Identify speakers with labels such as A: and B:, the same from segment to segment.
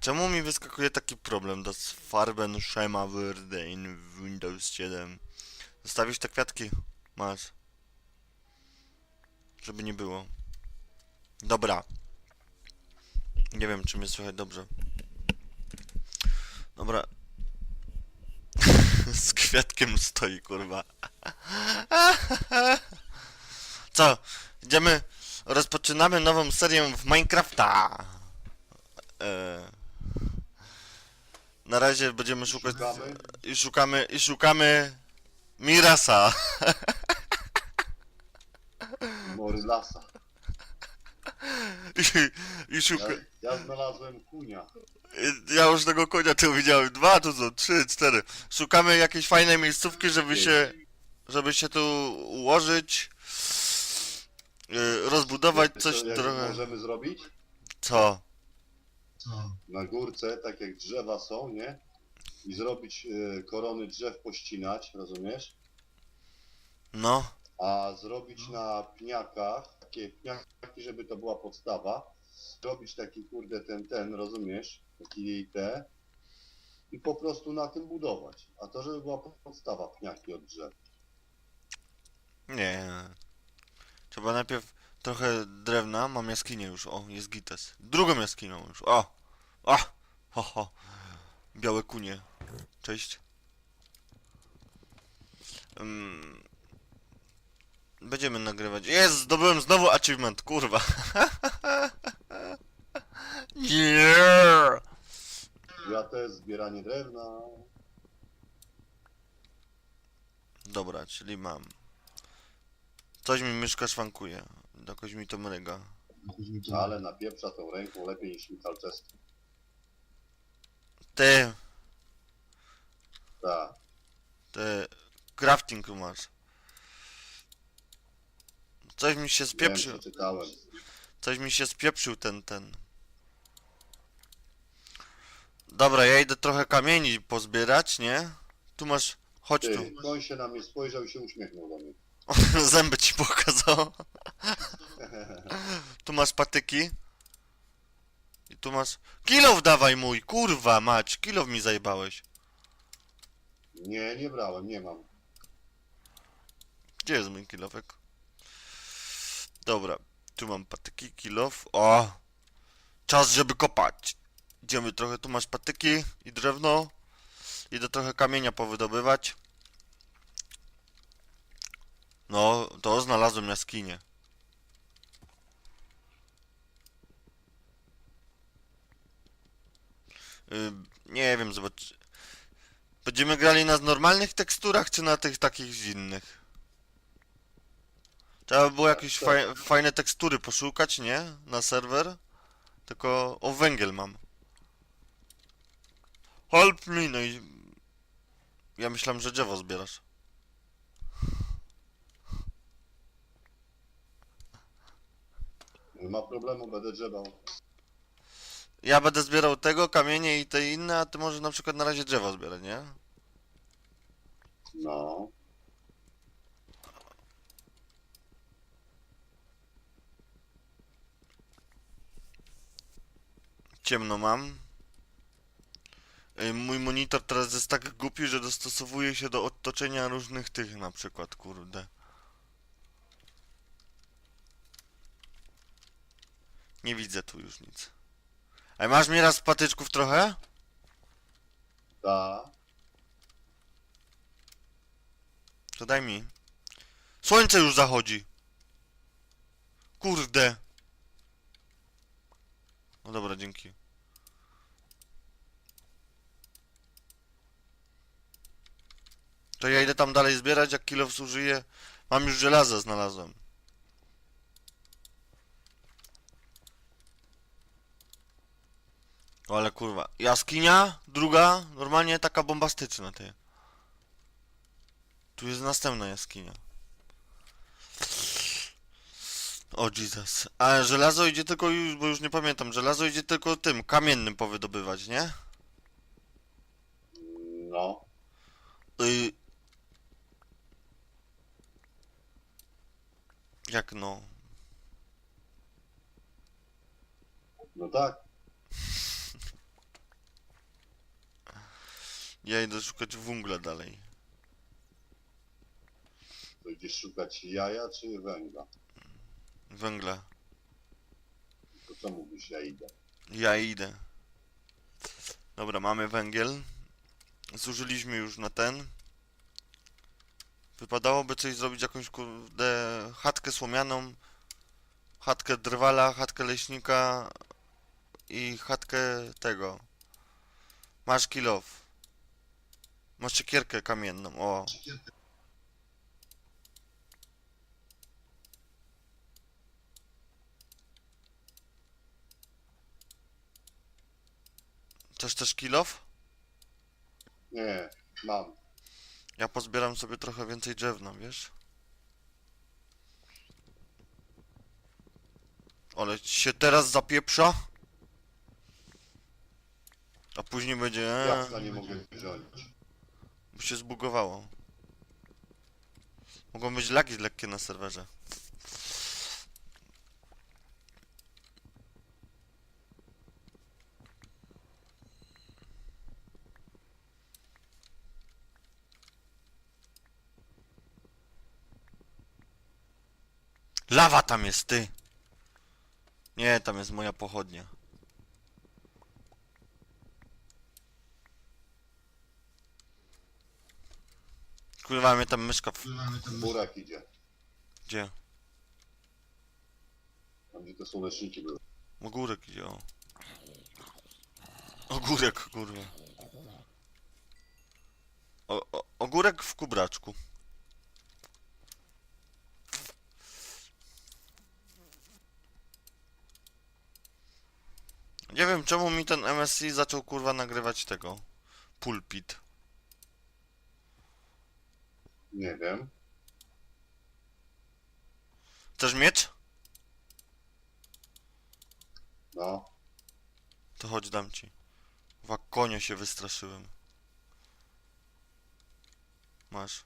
A: Czemu mi wyskakuje taki problem? Das Farben Schema würde in Windows 7. Zostawisz te kwiatki? Masz. Żeby nie było. Dobra. Nie wiem, czy mnie słychać dobrze. Dobra. Z kwiatkiem stoi, kurwa. Co? Idziemy. Rozpoczynamy nową serię w Minecrafta. E... Na razie będziemy szukać.
B: Szukamy?
A: I szukamy. I szukamy. Mirasa.
B: Morylasa.
A: I, i
B: Ja,
A: szuka...
B: ja znalazłem kunia.
A: Ja już tego konia tu widziałem. Dwa, tu są, trzy, cztery. Szukamy jakiejś fajnej miejscówki, żeby się, żeby się tu ułożyć. Yy, rozbudować coś
B: co, jak
A: trochę.
B: możemy zrobić?
A: Co?
C: Co?
B: Na górce, tak jak drzewa są, nie? I zrobić e, korony drzew pościnać, rozumiesz?
A: No.
B: A zrobić na pniakach, takie pniaki, żeby to była podstawa. Zrobić taki kurde ten, ten, rozumiesz? Taki te. I po prostu na tym budować. A to, żeby była podstawa pniaki od drzew.
A: Nie. Trzeba najpierw trochę drewna. Mam jaskinię już. O, jest gites. Drugą jaskinią już. O! O! Ho, ho. Białe kunie. Cześć. Ym, Będziemy nagrywać. Jest! Zdobyłem znowu achievement, kurwa. Nie!
B: Ja też zbieranie drewna.
A: Dobra, czyli mam. Coś mi myszka szwankuje. Jakoś mi to mryga.
C: Mi.
B: Ale napieprza tą ręką lepiej niż Michal Czesny.
A: Ty,
B: Tak.
A: ty, crafting tu masz. Coś mi się
B: Wiem,
A: spieprzył,
B: przeczytałem.
A: coś mi się spieprzył ten, ten. Dobra, ja idę trochę kamieni pozbierać, nie? Tu masz, chodź tu.
B: Ty, koń się na mnie spojrzał i się uśmiechnął do mnie.
A: Zęby ci pokazał. Tu masz patyki. I tu masz... Kilow dawaj mój, kurwa mać, kilow mi zajebałeś.
B: Nie, nie brałem, nie mam.
A: Gdzie jest mój kilowek? Dobra, tu mam patyki, kilow. O! Czas, żeby kopać. Idziemy trochę, tu masz patyki i drewno. Idę trochę kamienia powydobywać. No, to znalazłem jaskinię. Nie wiem, zobacz. Będziemy grali na normalnych teksturach, czy na tych takich innych? Trzeba by było jakieś
B: tak.
A: faj, fajne tekstury poszukać, nie? Na serwer. Tylko o węgiel mam. Help me, no i... Ja myślałem, że drzewo zbierasz.
B: Nie ma problemu, będę drzebał.
A: Ja będę zbierał tego, kamienie i te inne, a ty może na przykład na razie drzewo zbierać, nie?
B: No.
A: Ciemno mam. Ej, Mój monitor teraz jest tak głupi, że dostosowuje się do otoczenia różnych tych na przykład, kurde. Nie widzę tu już nic. Ej, masz mi raz patyczków trochę?
B: Ta.
A: To daj mi. Słońce już zachodzi. Kurde. No dobra, dzięki. To ja idę tam dalej zbierać, jak kilo zużyję. Mam już żelazo znalazłem. O, ale kurwa. Jaskinia, druga, normalnie taka bombastyczna, ty. Tu jest następna jaskinia. O Jesus. A żelazo idzie tylko już, bo już nie pamiętam. Żelazo idzie tylko tym, kamiennym powydobywać, nie?
B: No.
A: Y... Jak no?
B: No tak.
A: Ja idę szukać wungla dalej.
B: To idziesz szukać jaja czy węgla?
A: Węgla.
B: To co mówisz, ja idę.
A: Ja idę. Dobra, mamy węgiel. Zużyliśmy już na ten. Wypadałoby coś zrobić, jakąś kurde chatkę słomianą, chatkę drwala, chatkę leśnika i chatkę tego. Masz kilow. Masz siekierkę kamienną, o. Chcesz też kilow?
B: Nie, mam.
A: Ja pozbieram sobie trochę więcej drzewna, wiesz? Ale ci się teraz zapieprza? A później będzie... Eee,
B: nie mogę wziąć.
A: Bo się zbugowało. Mogą być lagi lekkie na serwerze. Lawa tam jest, ty! Nie, tam jest moja pochodnia. Kurwa, mnie tam myszka w...
B: Burak idzie.
A: Gdzie?
B: Tam gdzie te słoneczniki były.
A: Ogórek idzie, o. Ogórek, kurwa. O, o, ogórek w kubraczku. Nie wiem czemu mi ten MSI zaczął kurwa nagrywać tego. Pulpit.
B: Nie wiem.
A: Chcesz miecz?
B: No.
A: To chodź dam ci. Wa konia się wystraszyłem. Masz.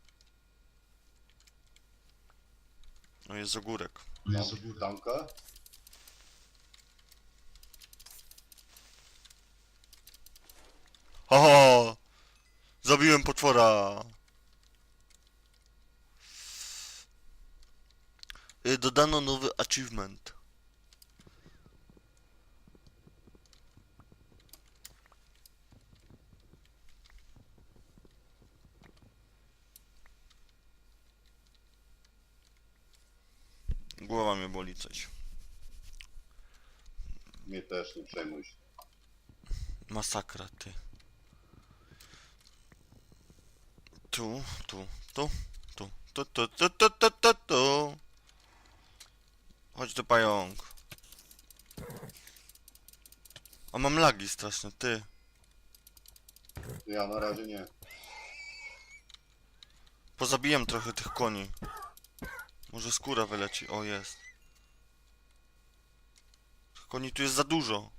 A: No jest ogórek.
B: Mam tankę.
A: Ho! Zabiłem potwora! Dodano nowy achievement. Głowa mnie boli coś.
B: Mnie też nie przejmuj się.
A: Masakra, ty. Tu, tu, tu, tu, tu, tu, tu, tu, tu, tu, tu. Chodź tu, pająk. A mam lagi straszne, ty.
B: Ja na razie nie.
A: Pozabijam trochę tych koni. Może skóra wyleci, o jest. Tych koni tu jest za dużo.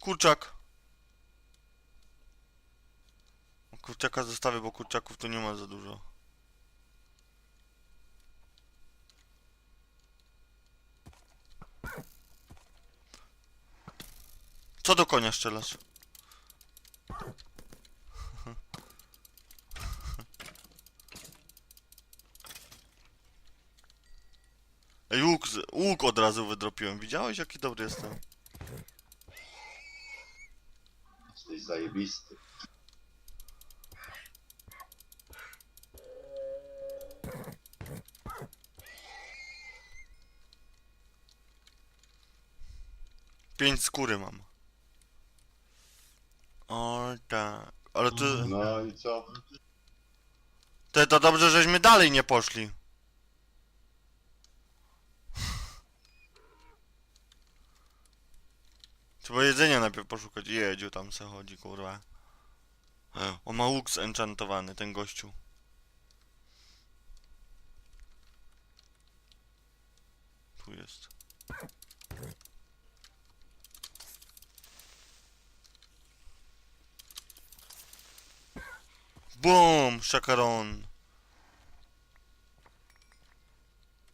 A: Kurczak. Kurczaka zostawię, bo kurczaków tu nie ma za dużo. Co do konia strzelasz? Ej, łuk, łuk od razu wydropiłem. Widziałeś jaki dobry jestem?
B: Jesteś zajebisty.
A: Pięć skóry mam. O tak. Ale ty...
B: No i co?
A: Te to dobrze, żeśmy dalej nie poszli. Trzeba jedzenia najpierw poszukać. Jedziu tam se chodzi, kurwa. On ma łuk zenchantowany, ten gościu. Tu jest. BOOM! Szakaron!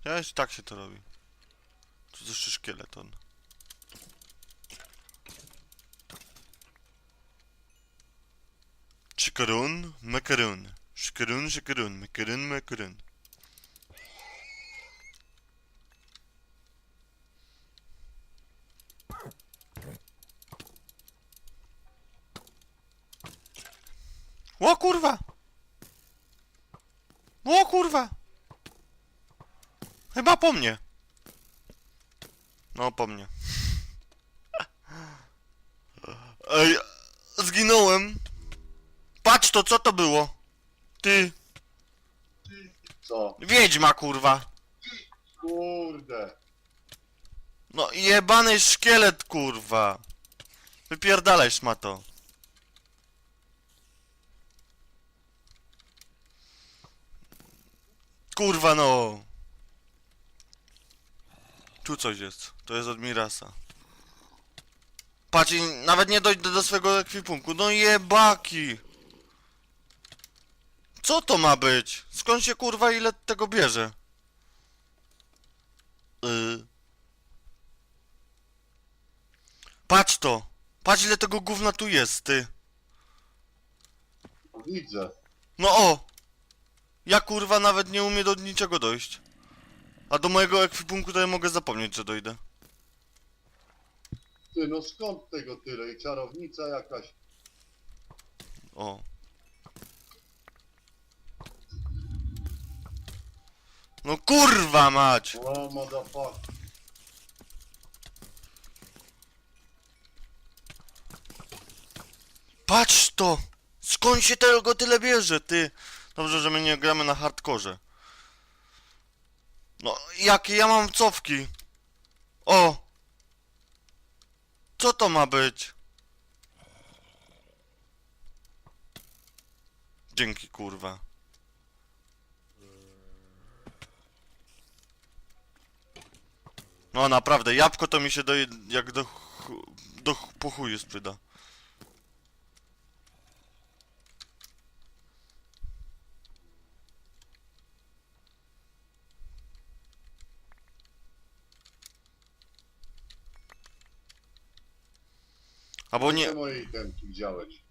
A: Cześć, tak się to robi. Tu jeszcze szkieleton. Chikarun, makarun. Chikarun, chikarun, makarun, makarun. O kurwa! O kurwa! Chyba po mnie. No, po mnie. Ej, zginąłem. Patrz to, co to było? Ty,
B: Co?
A: wiedźma, kurwa.
B: Kurde.
A: No, jebany szkielet, kurwa. Wypierdalaj, szmato. Kurwa, no. Tu coś jest. To jest od Mirasa. Patrz, i nawet nie dojdę do swojego ekwipunku. No jebaki. Co to ma być? Skąd się kurwa ile tego bierze? Yy. Patrz to! Patrz ile tego gówna tu jest, ty!
B: Widzę.
A: No o! Ja kurwa nawet nie umiem do niczego dojść. A do mojego ekwipunku to ja mogę zapomnieć, że dojdę.
B: Ty, no skąd tego tyle? I czarownica jakaś.
A: O. No kurwa mać!
B: O, motherfucker.
A: Patrz to! Skąd się tego tyle bierze, ty? Dobrze, że my nie gramy na hardkorze. No, jakie ja mam cofki? O! Co to ma być? Dzięki, kurwa. No naprawdę, jabłko to mi się do, jak do, do po chuju spryda. Albo nie...
B: Gdzie moje itemki widziałeś?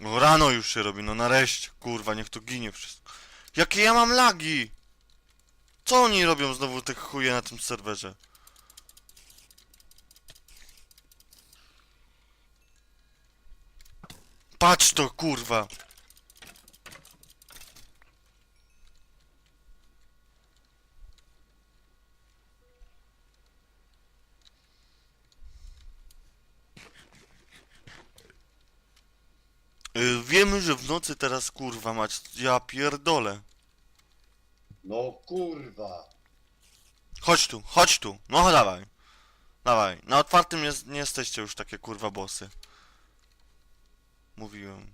A: No rano już się robi, no nareszcie, kurwa, niech to ginie wszystko. Jakie ja mam lagi? Co oni robią znowu te chuje na tym serwerze? Patrz to, kurwa. Y, Wiemy, że w nocy teraz kurwa mać. Ja pierdolę.
B: No kurwa.
A: Chodź tu, chodź tu. No dawaj. Dawaj. Na otwartym jest, nie jesteście już takie kurwa bossy. Mówiłem.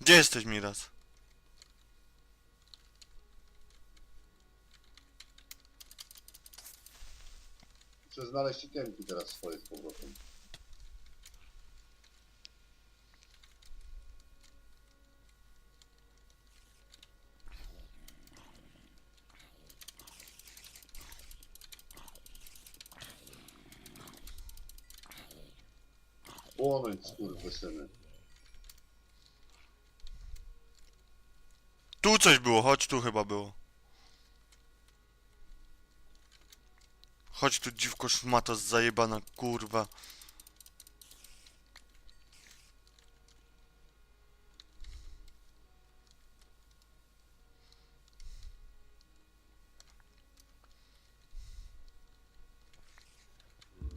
A: Gdzie jesteś, Miras?
B: Muszę znaleźć itemki teraz swoje z powrotem. Płonąć skurwysyny.
A: Tu coś było, chodź tu chyba było. Chodź tu dziwko szmata zajebana, kurwa.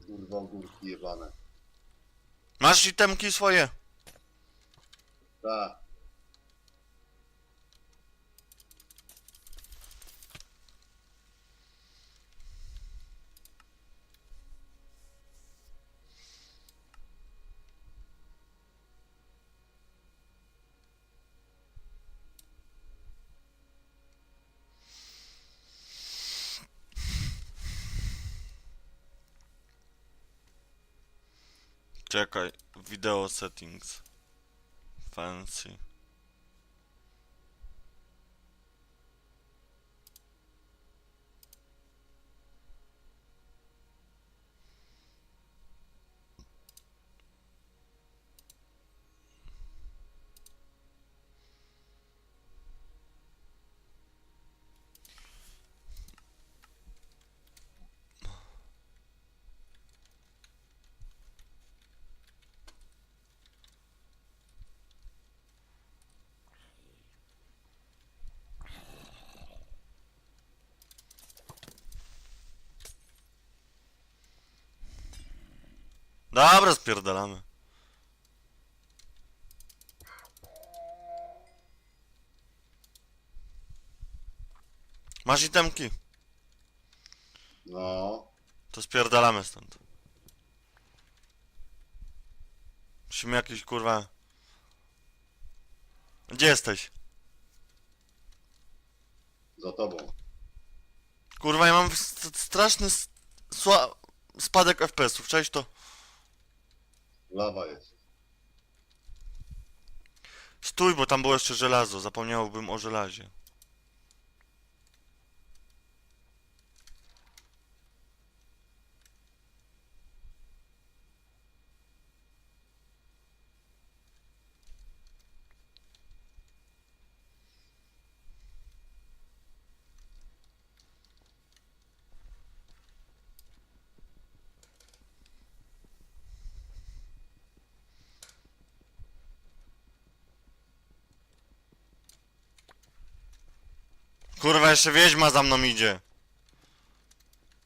B: Kurwa ogórki jebane.
A: Masz itemki swoje?
B: Tak.
A: Czekaj, video settings. Fancy. Dobra, spierdalamy. Masz itemki?
B: No,
A: To spierdalamy stąd. Musimy jakiś kurwa... Gdzie jesteś?
B: za tobą.
A: Kurwa, ja mam st- straszny s- sła... spadek FPS-ów, cześć to.
B: Lawa jest.
A: Stój, bo tam było jeszcze żelazo, zapomniałbym o żelazie. Kurwa, jeszcze wiedźma za mną idzie.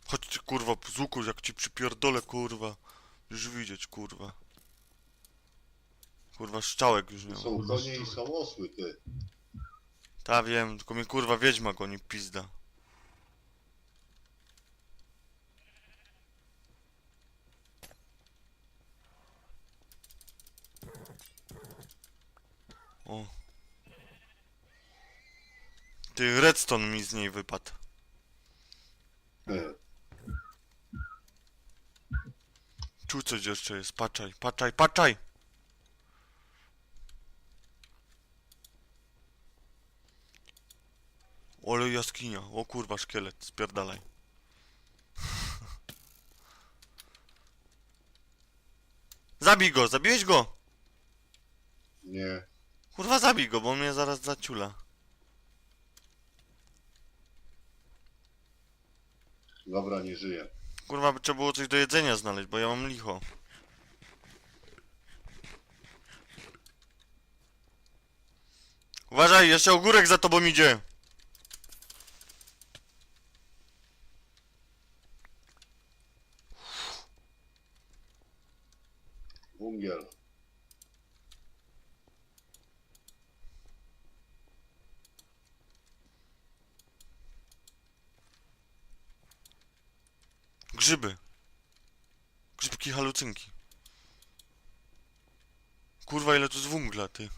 A: Chodź ty kurwa, z łuku, jak ci przypierdolę, kurwa. Już widzieć, kurwa. Kurwa, szczałek już miał.
B: Są konie i są osły, ty.
A: Ta wiem, tylko mi kurwa wiedźma goni pizda. O. Ty, redstone mi z niej wypadł. Tu coś jeszcze jest, patrzaj, patrzaj, patrzaj! Ole jaskinia, o kurwa szkielet, spierdalaj. Zabij go, zabiłeś go!
B: Nie,
A: Kurwa zabij go, bo mnie zaraz zaciula.
B: Dobra, nie żyje.
A: Kurwa by trzeba było coś do jedzenia znaleźć, bo ja mam licho. Uważaj, jeszcze ogórek za tobą idzie!
B: Wungiel.
A: Grzyby. Grzybki halucynki. Kurwa ile tu z wungla, ty.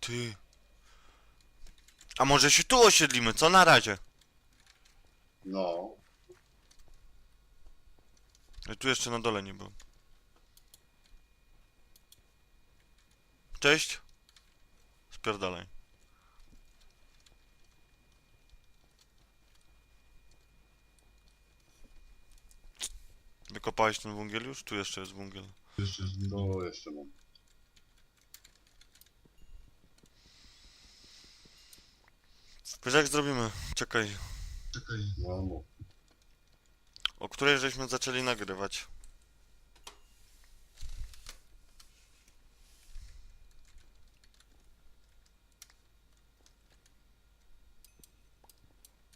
A: Ty. A może się tu osiedlimy, co na razie?
B: No,
A: Ale tu jeszcze na dole nie był. Cześć. Spierdalaj. Wykopałeś ten węgiel już? Tu jeszcze jest węgiel.
C: Jeszcze jest
B: to jeszcze mam.
A: Wiesz jak zrobimy? Czekaj.
C: Czekaj.
B: No.
A: O której żeśmy zaczęli nagrywać?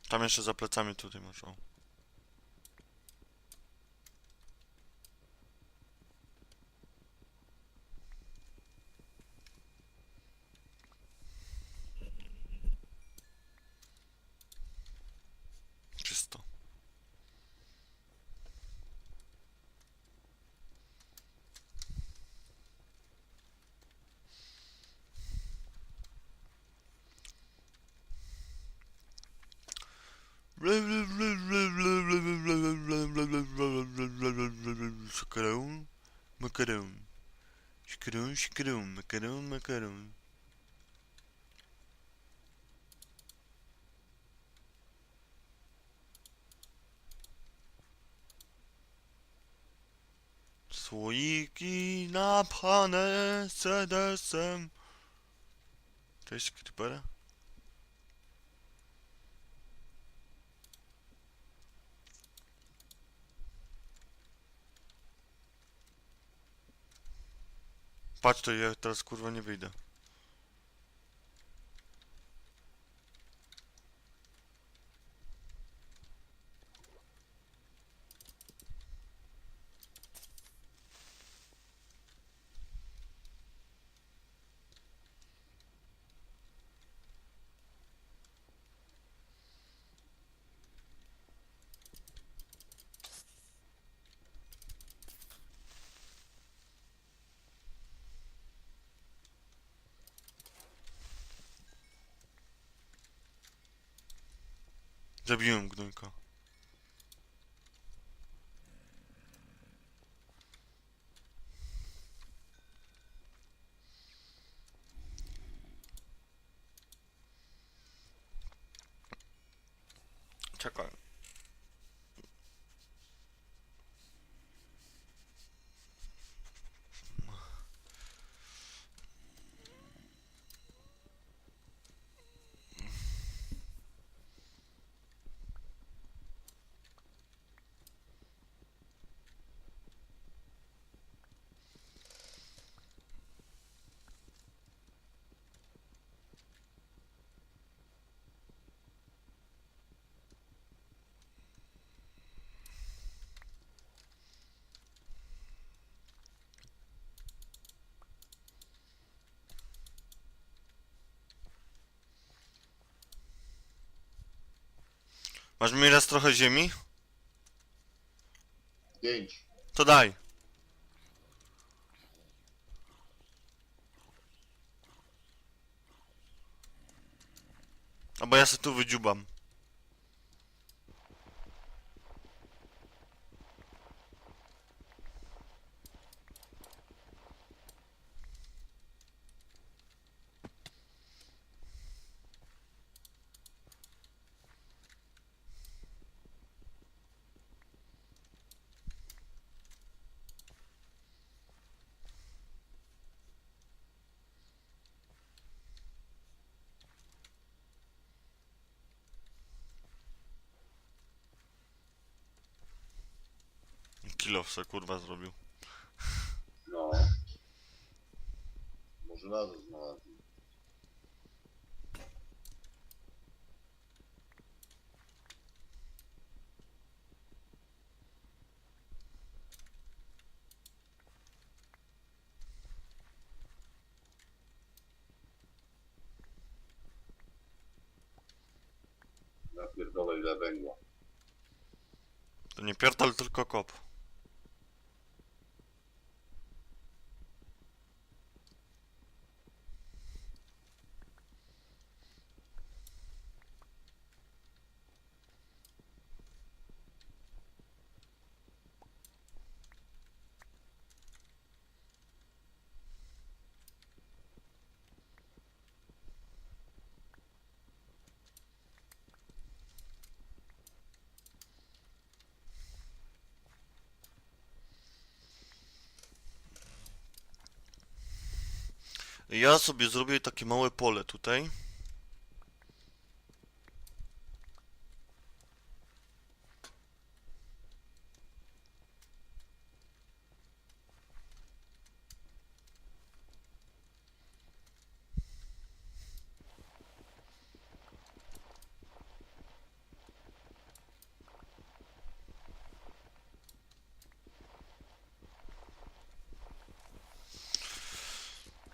A: Tam jeszcze za plecami tutaj masz, o. Şıkırım şıkırım mıkırım mıkırım. Soyiki napane sedesem. Teşekkür para. Patrz to ja teraz kurwa nie wyjdę. Zabiłem gnojka. Masz mi raz trochę ziemi?
B: Pięć.
A: To daj. Albo ja se tu wydziubam. Se kurwa zrobił.
B: No. Może razem znalazłem. Napierdolę ile węgla.
A: To nie pierdol, tylko kop. Ja sobie zrobię takie małe pole tutaj.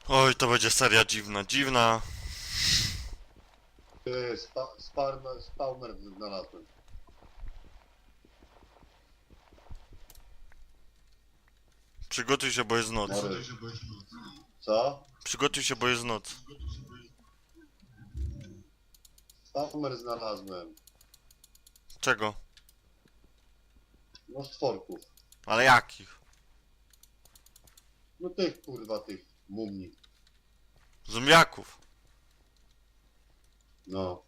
A: Oj, to będzie seria dziwna, dziwna.
B: Ty, spa, spawner, spawner znalazłem.
A: Przygotuj się, bo jest noc.
B: Co?
A: Przygotuj się, bo jest noc.
B: Spawner znalazłem.
A: Czego?
B: No stworków.
A: Ale jakich?
B: No tych kurwa, tych mumii.
A: Zombiaków.
B: No.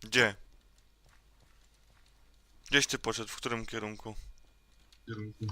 A: Gdzie? Gdzieś ty poszedł, w którym kierunku?
C: kierunku.